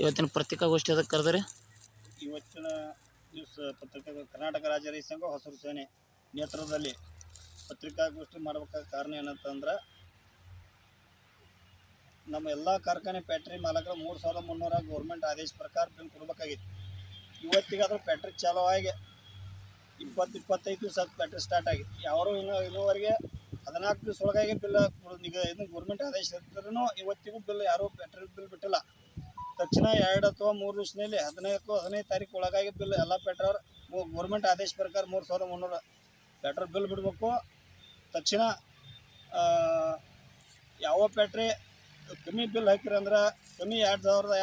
ಇವತ್ತಿನ ಪತ್ರಿಕಾಗೋಷ್ಠಿ ಅದಕ್ಕೆ ಕರೆದ್ರಿ? ಇವತ್ತಿನ ನ್ಯೂಸ್ ಪತ್ರಿಕಾ ಕರ್ನಾಟಕ ರಾಜ್ಯ ರೈತ ಸಂಘ ಹಸಿರು ಸೇನೆ ನೇತೃತ್ವದಲ್ಲಿ ಪತ್ರಿಕಾಗೋಷ್ಠಿ ಮಾಡಬೇಕಾದ ಕಾರಣ ಏನಂತಂದ್ರೆ, ನಮ್ಮ ಎಲ್ಲ ಕಾರ್ಖಾನೆ ಫ್ಯಾಕ್ಟ್ರಿ ಮಾಲಕರು ಮೂರು ಸಾವಿರದ ಮುನ್ನೂರ ಗೌರ್ಮೆಂಟ್ ಆದೇಶ ಪ್ರಕಾರ ಬಿಲ್ ಕೊಡಬೇಕಾಗಿತ್ತು. ಇವತ್ತಿಗಾದ್ರೂ ಫ್ಯಾಕ್ಟ್ರಿ ಚಾಲೂ ಆಗಿ ಇಪ್ಪತ್ತು ಇಪ್ಪತ್ತೈದು ದಿವಸ ಫ್ಯಾಕ್ಟ್ರಿ ಸ್ಟಾರ್ಟ್ ಆಗಿ ಯಾರು ಇನ್ನೂ ಇನ್ನೂವರೆಗೆ ಹದಿನಾಲ್ಕು ದಿವಸ ಒಳಗಾಗಿ ಬಿಲ್ ಈಗ ಇದು ಗೌರ್ಮೆಂಟ್ ಆದೇಶ ಇರ್ತಾರೂ ಇವತ್ತಿಗೂ ಬಿಲ್ ಯಾರೂ ಫ್ಯಾಕ್ಟ್ರಿ ಬಿಲ್ ಬಿಟ್ಟಿಲ್ಲ. ತಕ್ಷಣ ಎರಡು ಅಥವಾ ಮೂರು ದಿವಸದಲ್ಲಿ ಹದಿನೈದು ಹದಿನೈದು ತಾರೀಕು ಒಳಗಾಗಿ ಬಿಲ್ ಎಲ್ಲ ಪೆಟ್ರೋಲ್ ಗೌರ್ಮೆಂಟ್ ಆದೇಶ ಪ್ರಕಾರ ಮೂರು ಸಾವಿರದ ಮುನ್ನೂರು ಪೆಟ್ರೋಲ್ ಬಿಲ್ ಬಿಡಬೇಕು. ತಕ್ಷಣ ಯಾವ ಪ್ಯಾಟ್ರಿ ಕಮ್ಮಿ ಬಿಲ್ ಹಾಕಿರಿ ಅಂದ್ರೆ ಕಮ್ಮಿ ಎರಡು ಸಾವಿರದ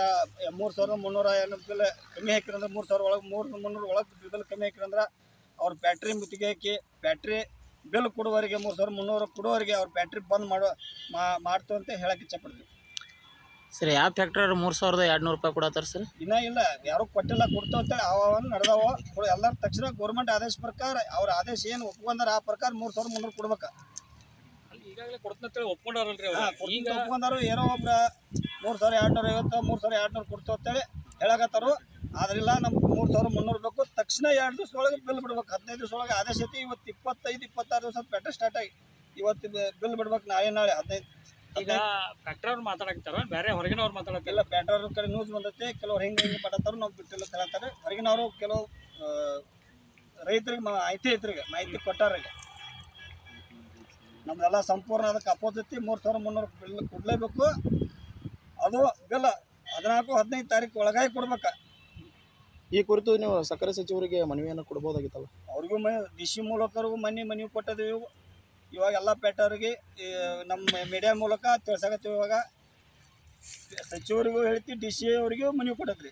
ಮೂರು ಸಾವಿರದ ಮುನ್ನೂರ ಏನು ಬಿಲ್ ಕಮ್ಮಿ ಹಾಕಿರಂದ್ರೆ ಮೂರು ಸಾವಿರ ಒಳಗೆ, ಮೂರು ಮುನ್ನೂರು ಒಳಗೆ ಬಿಲ್ ಕಮ್ಮಿ ಹಾಕಿರಂದ್ರೆ ಅವ್ರ ಬ್ಯಾಟ್ರಿ ಮುತ್ತಿಗೆ ಹಾಕಿ ಬ್ಯಾಟ್ರಿ ಬಿಲ್ ಕೊಡುವವರಿಗೆ ಮೂರು ಸಾವಿರ ಮುನ್ನೂರು ಕೊಡುವವರಿಗೆ ಅವ್ರ ಬ್ಯಾಟ್ರಿ ಬಂದ್ ಮಾಡೋ ಮಾಡ್ತು ಅಂತ ಹೇಳಕ್ಕೆ ಇಚ್ಛಪಡ್ತೀವಿ ಸರ್ ಯಾವ ಟ್ರ್ಯಾಕ್ಟರ್ ಮೂರು ಸಾವಿರದ ಎರಡು ನೂರು ರೂಪಾಯಿ ಕೊಡತ್ತಾರ ಸರ್? ಇನ್ನ ಇಲ್ಲ ಯಾರು ಕೊಟ್ಟಿಲ್ಲ ಕೊಡ್ತು ಅಂತೇಳಿ ಅವ ನಡೆದವ. ಎಲ್ಲರ ತಕ್ಷಣ ಗೌರ್ಮೆಂಟ್ ಆದೇಶ ಪ್ರಕಾರ ಅವ್ರ ಆದೇಶ ಏನು ಒಪ್ಕೊಂಡಾರ ಆ ಪ್ರಕಾರ ಮೂರು ಸಾವಿರ ಮುನ್ನೂರು ಕೊಡ್ಬೇಕು. ಈಗಾಗಲೇ ಕೊಡ್ತಂತೇಳಿ ಒಪ್ಕೊಂಡಾರಲ್ರಿ ಈಗ ಒಪ್ಕೊಂಡಾರು ಏನೋ ಒಬ್ರ ಮೂರು ಸಾವಿರ ಎರಡು ನೂರ ಐವತ್ತು ಮೂರು ಸಾವಿರ ಎರಡು ನೂರು ಕೊಡ್ತು ಅಂತೇಳಿ ಹೇಳಕತ್ತಾರು. ಆದ್ರಿಲ್ಲ ನಮ್ಗೆ ಮೂರು ಸಾವಿರ ಮುನ್ನೂರು ಬೇಕು. ತಕ್ಷಣ ಎರಡು ದಿವಸ ಒಳಗೆ ಬಿಲ್ ಬಿಡ್ಬೇಕು. ಹದಿನೈದು ದಿವಸ ಒಳಗೆ ಆದೇಶ ಐತಿ. ಇವತ್ತು ಇಪ್ಪತ್ತೈದು ಇಪ್ಪತ್ತಾರು ದಿವಸ ಪೆಟ್ರೋಲ್ ಸ್ಟಾರ್ಟ್ ಆಗಿ. ಇವತ್ತು ಬಿಲ್ ಬಿಡ್ಬೇಕು ನಾಳೆ ನಾಳೆ ಹದಿನೈದು. ಈಗ ಫ್ಯಾಕ್ಟ್ರಿ ಅವ್ರು ಮಾತಾಡಕ್ತಾರ ಬೇರೆ ಹೊರಗಿನವ್ರು ಮಾತಾಡಕ್ತಿಲ್ಲ ಎಲ್ಲ ಪೆಟ್ರೋಲ್ ಕಡೆ ನ್ಯೂಸ್ ಬಂದೈತೆ ಕೆಲವ್ರು ಹೆಂಗೆ ಹೆಂಗೆ ಪಡತ್ತಾರ ನಾವು ಬಿಟ್ಟಿಲ್ಲ ಕೇಳತ್ತಾರೆ ಹೇಳ್ತಾರೆ ಹೊರಗಿನವರು ಕೆಲವು ರೈತರಿಗೆ ಮಾಹಿತಿ ಐತ್ರಿಗೆ ಮಾಹಿತಿ ಕೊಟ್ಟಾರ ಈಗ. ನಮ್ದೆಲ್ಲ ಸಂಪೂರ್ಣ ಅದಕ್ಕೆ ಅಪೋಸಿತಿ ಮೂರು ಸಾವಿರ ಮುನ್ನೂರು ಬಿಲ್ ಕೊಡಲೇಬೇಕು. ಅದು ಇಲ್ಲ ಹದಿನಾಲ್ಕು ಹದಿನೈದು ತಾರೀಕು ಒಳಗಾಗಿ ಕೊಡ್ಬೇಕು. ಈ ಕುರಿತು ನೀವು ಸಕ್ಕರೆ ಸಚಿವರಿಗೆ ಮನವಿಯನ್ನು ಕೊಡ್ಬೋದಾಗಿತ್ತಲ್ಲ? ಅವ್ರಿಗೂ ಮ ಡಿ ಸಿ ಮೂಲಕರಿಗೂ ಮನೆ ಮನವಿ ಕೊಟ್ಟಿದ್ದೀವಿ. ಇವಾಗ ಎಲ್ಲ ಪೇಟವ್ರಿಗೆ ನಮ್ಮ ಮೀಡಿಯಾ ಮೂಲಕ ತಿಳ್ಸಕತ್ತೀವಿ ಇವಾಗ. ಸಚಿವರಿಗೂ ಹೇಳ್ತೀವಿ ಡಿ ಸಿ ಅವರಿಗೂ ಮನವಿ ಕೊಡತ್ರಿ.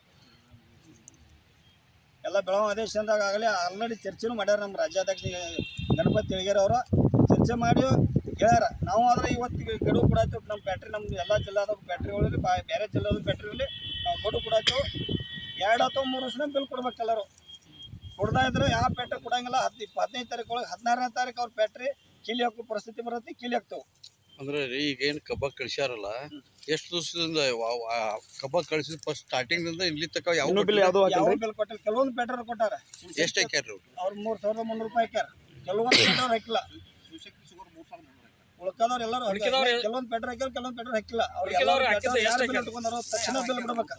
ಎಲ್ಲ ಬೆಳವ ಆದೇಶದಾಗ ಆಗಲಿ ಆಲ್ರೆಡಿ ಚರ್ಚೆನೂ ಮಾಡ್ಯಾರ ನಮ್ಮ ರಾಜ್ಯಾಧ್ಯಕ್ಷ ಗಣಪತಿ ಅವರು. ಚರ್ಚೆ ಮಾಡಿ ಹೇಳ್ಯಾರ. ನಾವು ಆದ್ರೆ ಇವತ್ತಿಗೆ ಗಡುವು ಕೊಡಾತೀವಿ. ನಮ್ಮ ಬ್ಯಾಟ್ರಿ ನಮ್ಮ ಎಲ್ಲ ಜಿಲ್ಲಾದ ಬ್ಯಾಟ್ರಿಗಳಲ್ಲಿ ಬಾ, ಬೇರೆ ಜಿಲ್ಲಾದ ಬ್ಯಾಟ್ರಿಗಳಲ್ಲಿ ನಾವು ಗಡುವು ಕೊಡಾತೀವಿ. ಎರಡು ಅಥವಾ ಮೂರು ವರ್ಷನ ಬಿಲ್ ಕೊಡ್ಬೇಕು ಕೊಡ್ತಾ ಇದ್ರೆ ಯಾವ ಪೇಟೆ ಕೊಡಂಗಿಲ್ಲ. ಹತ್ತು ಇಪ್ಪ ಹದಿನೈದು ತಾರೀಕು ಒಳಗೆ, ಹದಿನಾರನೇ ತಾರೀಕು ಅವ್ರ ಫ್ಯಾಕ್ಟ್ರಿ ಕೀಲಿ ಹಾಕೋ ಪರಿಸ್ಥಿತಿ ಬರತ್ತೆ ಕೀಲಿ ಹಾಕ್ತೇವೆ. ಅಂದ್ರೆ ರೀ ಈಗ ಏನು ಕಬ್ಬ ಕಳಿಸ್ಯಾರಲ್ಲ ಎಷ್ಟು ದಿವಸದಿಂದ ಕಬ್ಬ ಕಳಿಸಿದ ಫಸ್ಟ್ ಸ್ಟಾರ್ಟಿಂಗ್ದಿಂದ ಇಲ್ಲಿ ತಕ ಯಾವ ಬಿಲ್ ಯಾವುದೋ ಯಾವ ಬಿಲ್ ಕೊಟ್ಟಿಲ್ಲ ಕೆಲವೊಂದು ಪೆಟ್ರೋಲ್ ಕೊಟ್ಟಾರ. ಎಷ್ಟು ಹಾಕ್ಯಾರ ಅವ್ರು? ಮೂರು ಸಾವಿರದ ಮುನ್ನೂರು ರೂಪಾಯಿ ಹಾಕ್ಯಾರ. ಕೆಲವೊಂದು ಪೆಟ್ರೋಲ್ ಹಾಕಿಲ್ಲ. ಉಳ್ಕದವ್ರು ಎಲ್ಲರೂ ಕೆಲವೊಂದು ಪೆಟ್ರೋಲ್ ಹಾಕ್ಯಾರ ಕೆಲವೊಂದು ಪೆಟ್ರೋಲ್ ಹಾಕಿಲ್ಲ. ಅವ್ರು ಹಾಕ್ಯಾರ? ತಕ್ಷಣ ಬಿಲ್ ಬಿಡ್ಬೇಕು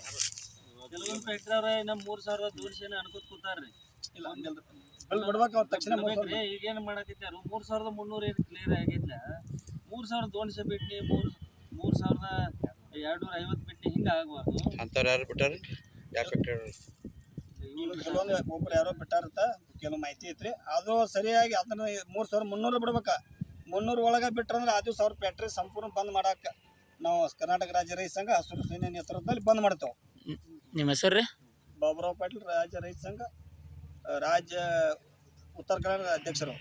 ಕೆಲವೊಂದು ಪೆಟ್ರೋಲ್ ಇನ್ನ ಮೂರು ಸಾವಿರ ದೋಡ್ಸೇನ ಅನ್ಕೋತ ಕೂತಾರ್ರಿ. ಇಲ್ಲ ಹಂಗಿಲ್ಲ ಬಿಲ್ ಬಿಡ್ಬೇಕು ಅವ್ರು ತಕ್ಷಣ ಸಾವಿರ ಈಗೇನ್ ಮಾಡಕತ್ತಾರು ಮೂರ್ ಸಾವಿರದ ಮುನ್ನೂರ ಏನ್ ಕ್ಲಿಯರ್ ಆಗಿದ್ಲ ಮೂರ್ ಸಾವಿರದ ದೋನ್ಸೆ ಬಿಟ್ನಿ ಮೂರ್ ಮೂರ್ ಸಾವಿರದ ಎರಡು ನೂರ ಐವತ್ತು ಬಿಟ್ನಿ ಹಿಂಗ ಆಗ್ಬಾರ್ದು. ಅಂತಾರ ಯಾರು ಬಿಟ್ಟಾರ? ಈಗ ಕೆಲವೊಂದು ಒಬ್ರು ಯಾರೋ ಬಿಟ್ಟಾರತ್ತ ಕೆಲವು ಮಾಹಿತಿ ಐತ್ರಿ. ಅದು ಸರಿಯಾಗಿ ಅದನ್ನ ಮೂರು ಸಾವಿರ ಮುನ್ನೂರು ಬಿಡ್ಬೇಕ. ಮುನ್ನೂರು ಒಳಗೆ ಬಿಟ್ರಂದ್ರೆ ಆ ದಿವಸ ಅವ್ರ ಫ್ಯಾಕ್ಟ್ರಿ ಸಂಪೂರ್ಣ ಬಂದ್ ಮಾಡಕ್ಕೆ ನಾವು ಕರ್ನಾಟಕ ರಾಜ್ಯ ರೈತ ಸಂಘ ಹಸಿರು ಸೇನೆ ನೇತೃತ್ವದಲ್ಲಿ ಬಂದ್ ಮಾಡ್ತೇವೆ. ನಿಮ್ಮ ಹೆಸರು ರೀ? ಬಾಬುರಾವ್ ಪಾಟೀಲ್ ರಾಜ್ಯ ರೈತ ಸಂಘ. ರಾಜ್ಯ ಉತ್ತರ ಕರ್ನಾಟಕ ಅಧ್ಯಕ್ಷರು